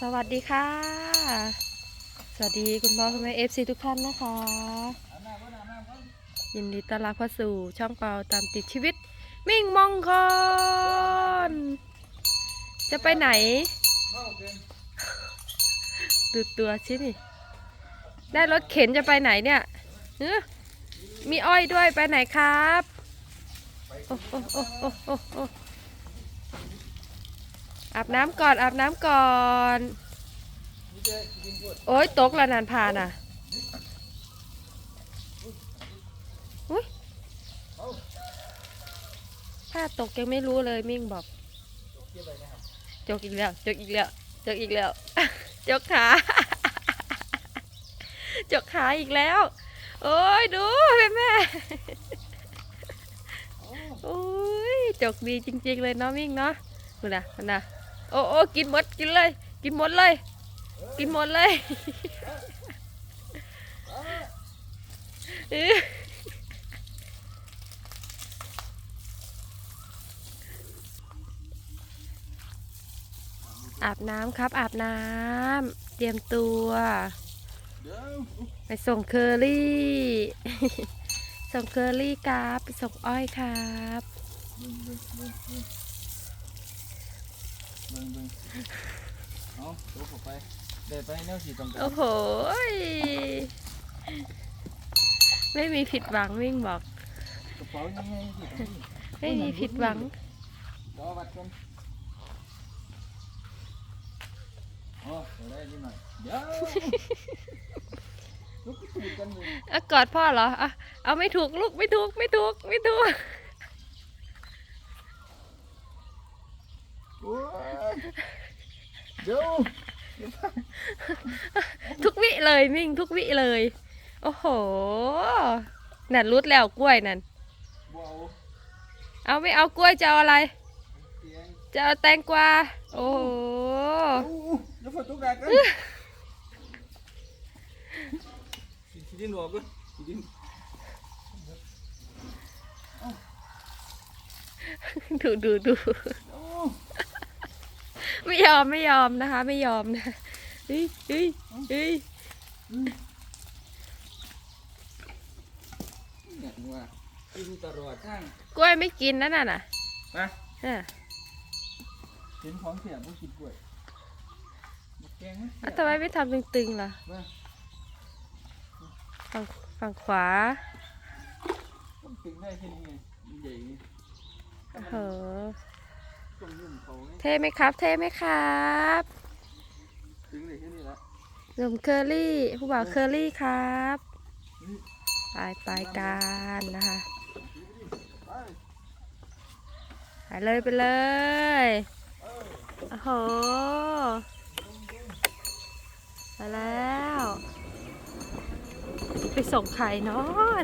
สวัสดีค่ะ สวัสดีคุณพ่อคุณแม่เอฟซีทุกท่านนะคะ ยินดีต้อนรับเข้าสู่ช่องเปาตามติดชีวิต มิ่งมงคล จะไปไหน ดูตัวชินี่ ได้รถเข็นจะไปไหนเนี่ยเอ้อมีอ้อยด้วยไปไหนครับ โอ้โอ้โอ้โอ้โอ้ อาบน้ำก่อนอาบน้ำก่อน โอ้ยตกแล้วนานพาน่ะอุ้ยถ้าตกยังไม่รู้เลยมิ่งบอก จกอีกแล้ว จกอีกแล้ว จกอีกแล้ว จกขา จกขาอีกแล้ว โอ้ยดูแม่แม่โอ้ยจกดีจริง ๆ เลยเนาะมิ่งเนาะคุณนะนะ โอ้โอ้กินหมดกินเลย กินหมดเลย กินหมดเลยอื้ออาบน้ำครับ อาบน้ำเตรียมตัวไปส่งเคอรี่ ส่งเคอรี่ครับ ไปส่งอ้อยครับ เบิ่งเบิ่งเบิ่งเบิ่งเบิ่งเบิ่งเอาตัวเข้าไปได้ไปแนวสีตรงกันโอ้โหยไม่มีผิดหวังวิ่งบอก กระเป๋ายังไงสีตรงนี้ไม่มีผิดหวัง รอวัดกันอ๋อเดี๋ยวได้นิดหน่อยเดี๋ยวลูกก็ถูกกันเลยอะกอดพ่อเหรออะเอาไม่ถูกลูกไม่ถูกไม่ถูกไม่ถูก โอ้ย เดี๋ยวทุกวิเลยมิ่งทุกวิเลย โอ้โหนั่นรุดแล้วกล้วยนั่นเอาไม่เอากล้วยจะเอาอะไร จะเอาแตงกวาโอ้โหดินออกก็ดินดูดูดู ไม่ยอมไม่ยอมนะคะ ไม่ยอมนะเฮ้ยเฮ้ยเฮ้ยเนี่ยว่ากินตลอดทางกล้วยไม่กินนั่นน่ะนะนะอะเห็นของเสียบ่กินกล้วยบักแกงนะอะทำไมไม่ทำตึงๆล่ะว่าฝั่งฝั่งขวาต้องตึงได้แค่นี้ไงมันใหญ่นี่โอ้โห ต้องยุ่มเขาไงเท่ไหมครับ เท่ไหมครับตึงได้แค่นี้ละหนุ่มเคอรี่ผู้บ่าวเคอรี่ครับไปไปกันนะคะไปไปเลยไปเลยโอ้โหไปแล้ว ไปส่งใครเนาะ